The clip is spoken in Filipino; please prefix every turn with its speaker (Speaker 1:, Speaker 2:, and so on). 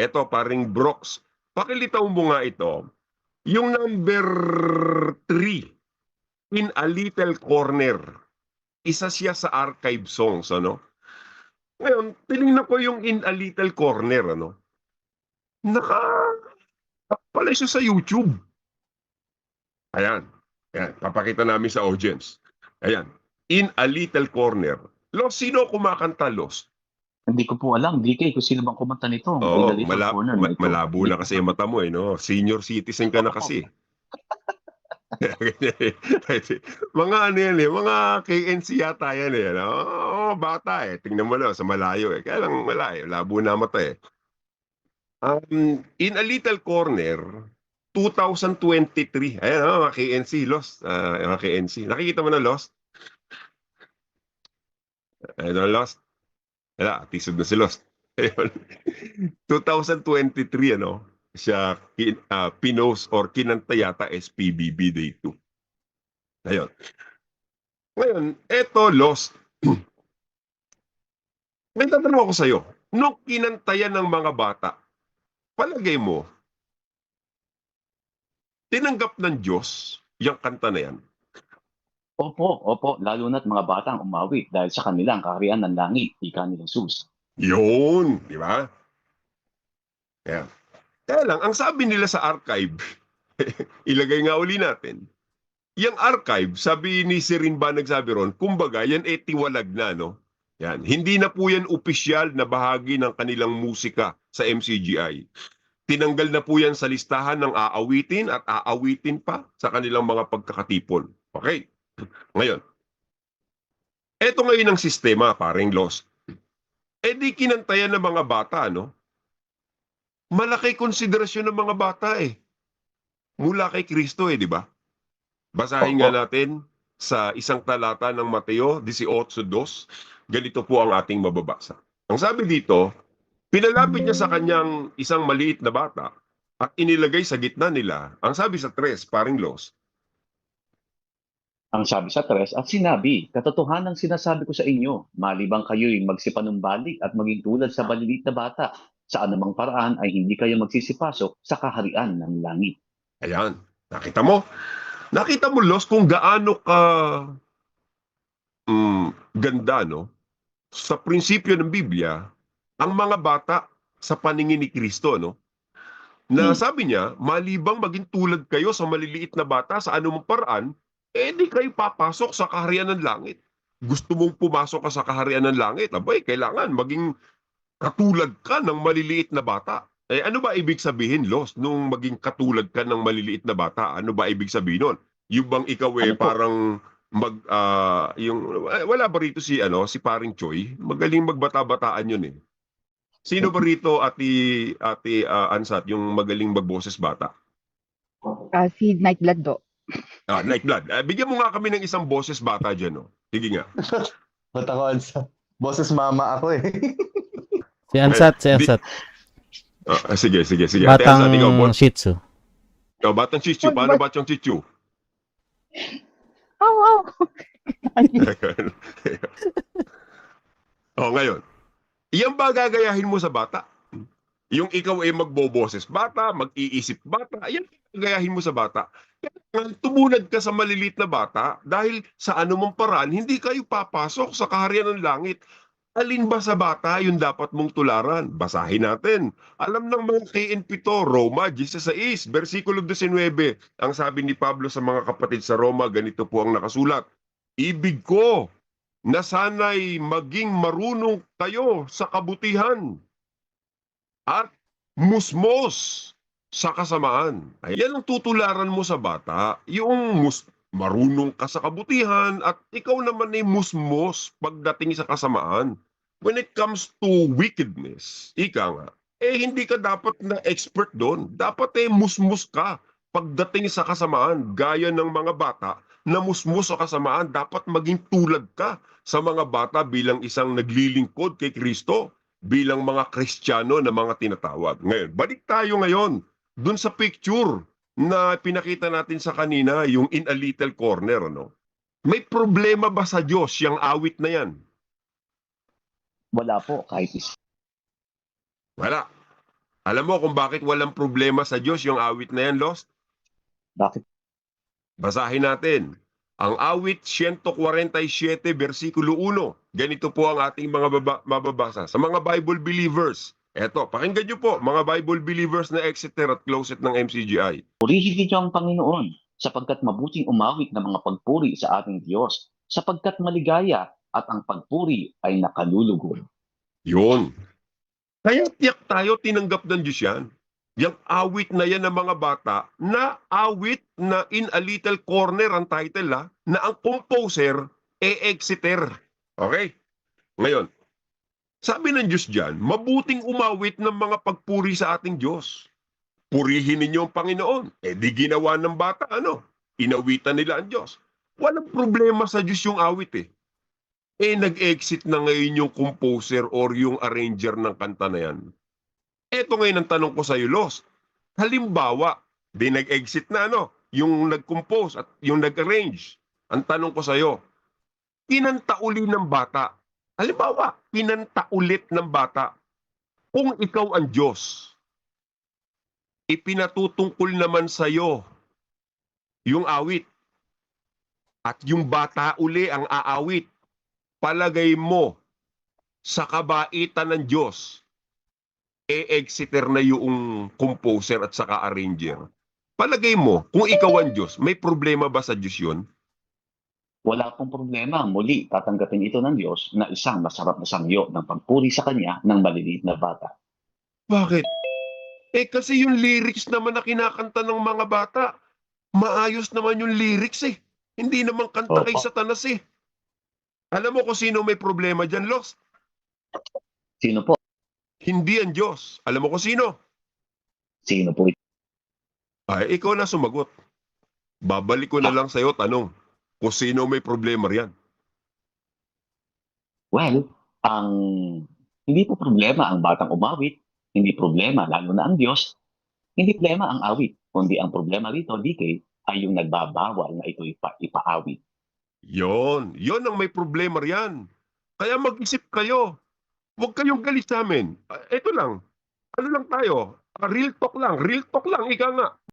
Speaker 1: Eto, paring Brooks. Pakilitaw mo nga ito. Yung number 3, In a Little Corner. Isa siya sa archive songs, ano? Ngayon, tinignan ko yung In a Little Corner, ano? Naka... Pala siya sa YouTube. Ayan. Ayan. Papakita namin sa audience. Ayan. In a Little Corner. Los, sino kumakanta, Los?
Speaker 2: Hindi ko po alam, DK, kung sino bang kumanta nito.
Speaker 1: Oo, mala-
Speaker 2: corner
Speaker 1: ma- malabo na kasi yung mata mo eh, no? Senior citizen ka na kasi. mga ano yan eh, mga KNC yata yan eh. No? Oo, bata eh. Tingnan mo lang sa malayo eh. Kaya lang wala eh. Labo na mata eh. Um, in a little corner, 2023. Ayan, oh, mga KNC, Lost. Ah, mga KNC. Nakikita mo na Lost? Ayan, Lost. Wala, tisod na si Lost. Ayun. 2023, ano, siya ah, pinos or kinanta yata SPBB Day 2. Ayun. Ngayon, eto Lost. May tatanong ako sa'yo. Nung kinantayan ng mga bata, palagay mo, tinanggap ng Diyos yung kanta na yan?
Speaker 2: Opo, opo, lalo na't mga batang umawi dahil sa kanilang kaharian ng langit, ika ni Jesus.
Speaker 1: Yun, di ba? Kaya, kaya lang, ang sabi nila sa archive, ilagay nga uli natin, yung archive, sabi ni Sirin ba nagsabi ron, kumbaga, yan e tiwalag na, no? Yan. Hindi na po yan opisyal na bahagi ng kanilang musika sa MCGI. Tinanggal na po yan sa listahan ng aawitin at aawitin pa sa kanilang mga pagkakatipon. Okay. Ngayon, eto ngayon ang sistema, paring lost. Eh di kinantayan ng mga bata, no? Malaki konsiderasyon ng mga bata eh. Mula kay Kristo eh, di ba? Basahin nga natin sa isang talata ng Mateo 18.2. Ganito po ang ating mababasa. Ang sabi dito, pinalapit niya sa kanyang isang maliit na bata at inilagay sa gitna nila. Ang sabi sa tres, paring los,
Speaker 2: Ang sabi sa tres at sinabi, katotohanan sinasabi ko sa inyo, malibang kayo'y magsipanumbalik at maging tulad sa malilit na bata, sa anumang paraan ay hindi kayo magsisipasok sa kaharian ng langit.
Speaker 1: Ayan. Nakita mo? Nakita mo, Los, kung gaano ka mm, ganda, no? Sa prinsipyo ng Biblia, ang mga bata sa paningin ni Kristo, no? Na
Speaker 2: Hmm.
Speaker 1: sabi niya, malibang maging tulad kayo sa maliliit na bata sa anumang paraan, eh di kayo papasok sa kaharian ng langit. Gusto mong pumasok ka sa kaharian ng langit, abay, kailangan maging katulad ka ng maliliit na bata. Eh ano ba ibig sabihin, Los, nung maging katulad ka ng maliliit na bata? Ano ba ibig sabihin nun? Yung bang ikaw eh
Speaker 2: Ano po?
Speaker 1: parang mag ah, yung wala ba rito si ano si Paring Choi? Magaling magbata-bataan yun eh. Sino ba rito ati ati ah, Ansat yung magaling magboses bata?
Speaker 3: Ah, si Nightblood do.
Speaker 1: Ah, Night Blood. Ah, bigyan mo nga kami ng isang boses bata diyan, no. Sige nga.
Speaker 4: Ba't ako, Ansa? Boses mama ako eh.
Speaker 5: Si Ansat, si Ansat.
Speaker 1: Ah, sige, sige, sige. Ate Ansat, ikaw,
Speaker 5: Batang
Speaker 1: bo-
Speaker 5: Shih Tzu.
Speaker 1: oh, batang chichu, paano batang chichu?
Speaker 3: Aw, aw.
Speaker 1: oh, ngayon. Iyan ba gagayahin mo sa bata? Yung ikaw ay magboboses bata, mag-iisip bata, ayan gagayahin mo sa bata. Kaya tumunad ka sa malilit na bata dahil sa anumang paraan, hindi kayo papasok sa kaharian ng langit. Alin ba sa bata yung dapat mong tularan? Basahin natin. Alam ng mga KNP to, Roma 16, versikulo 19. Ang sabi ni Pablo sa mga kapatid sa Roma, ganito po ang nakasulat. Ibig ko na sana'y maging marunong kayo sa kabutihan at musmos sa kasamaan. Ayan ang tutularan mo sa bata, yung mus marunong ka sa kabutihan at ikaw naman ay musmos pagdating sa kasamaan. When it comes to wickedness, ika nga, eh hindi ka dapat na expert doon. Dapat eh musmus ka pagdating sa kasamaan. Gaya ng mga bata na musmus sa kasamaan, dapat maging tulad ka sa mga bata bilang isang naglilingkod kay Kristo, bilang mga Kristiyano na mga tinatawag. Ngayon, balik tayo ngayon dun sa picture na pinakita natin sa kanina, yung in a little corner, ano? May problema ba sa Diyos yung awit na yan?
Speaker 2: Wala po kahit isa.
Speaker 1: Wala. Alam mo kung bakit walang problema sa Diyos yung awit na yan, Lost?
Speaker 2: Bakit?
Speaker 1: Basahin natin. Ang awit 147 versikulo 1. Ganito po ang ating mga baba- mababasa. Sa mga Bible believers, eto, pakinggan nyo po, mga Bible believers na Exeter at Closet ng MCGI.
Speaker 2: Purihin ninyo ang Panginoon sapagkat mabuting umawit ng mga pagpuri sa ating Diyos sapagkat maligaya at ang pagpuri ay nakalulugod.
Speaker 1: Yun. Kaya tiyak tayo tinanggap ng Diyos yan. Yung awit na yan ng mga bata, na awit na in a little corner ang title ha, na ang composer, e Exeter. Okay? Ngayon, sabi ng Diyos dyan, mabuting umawit ng mga pagpuri sa ating Diyos. Purihin ninyo ang Panginoon. Eh di ginawa ng bata, ano? Inawitan nila ang Diyos. Walang problema sa Diyos yung awit eh eh nag-exit na ngayon yung composer or yung arranger ng kanta na yan. Eto ngayon ang tanong ko sa iyo, Los. Halimbawa, di nag-exit na ano, yung nag-compose at yung nag-arrange. Ang tanong ko sa iyo, kinanta uli ng bata. Halimbawa, kinanta ulit ng bata. Kung ikaw ang Diyos, ipinatutungkol naman sa iyo yung awit. At yung bata uli ang aawit palagay mo sa kabaitan ng Diyos, e-exeter na yung composer at saka arranger. Palagay mo, kung ikaw ang Diyos, may problema ba sa Diyos yun?
Speaker 2: Wala pong problema. Muli, tatanggapin ito ng Diyos na isang masarap na sangyo ng pagpuri sa Kanya ng maliliit na bata.
Speaker 1: Bakit? Eh kasi yung lyrics naman na kinakanta ng mga bata, maayos naman yung lyrics eh. Hindi naman kanta kay
Speaker 2: Opo.
Speaker 1: Satanas eh. Alam mo kung sino may problema dyan, Los?
Speaker 2: Sino po?
Speaker 1: Hindi ang Diyos. Alam mo kung sino?
Speaker 2: Sino po ito?
Speaker 1: Ay, ikaw na sumagot. Babalik ko na lang sa'yo tanong kung sino may problema riyan.
Speaker 2: Well, ang hindi po problema ang batang umawit, hindi problema lalo na ang Diyos, hindi problema ang awit, kundi ang problema rito, DK, ay yung nagbabawal na ito ipa, ipaawit.
Speaker 1: Yon, yon ang may problema riyan. Kaya mag-isip kayo. Huwag kayong galit sa amin. Ah, Ito lang. Ano lang tayo? Ah, Real talk lang. Real talk lang. Ika nga.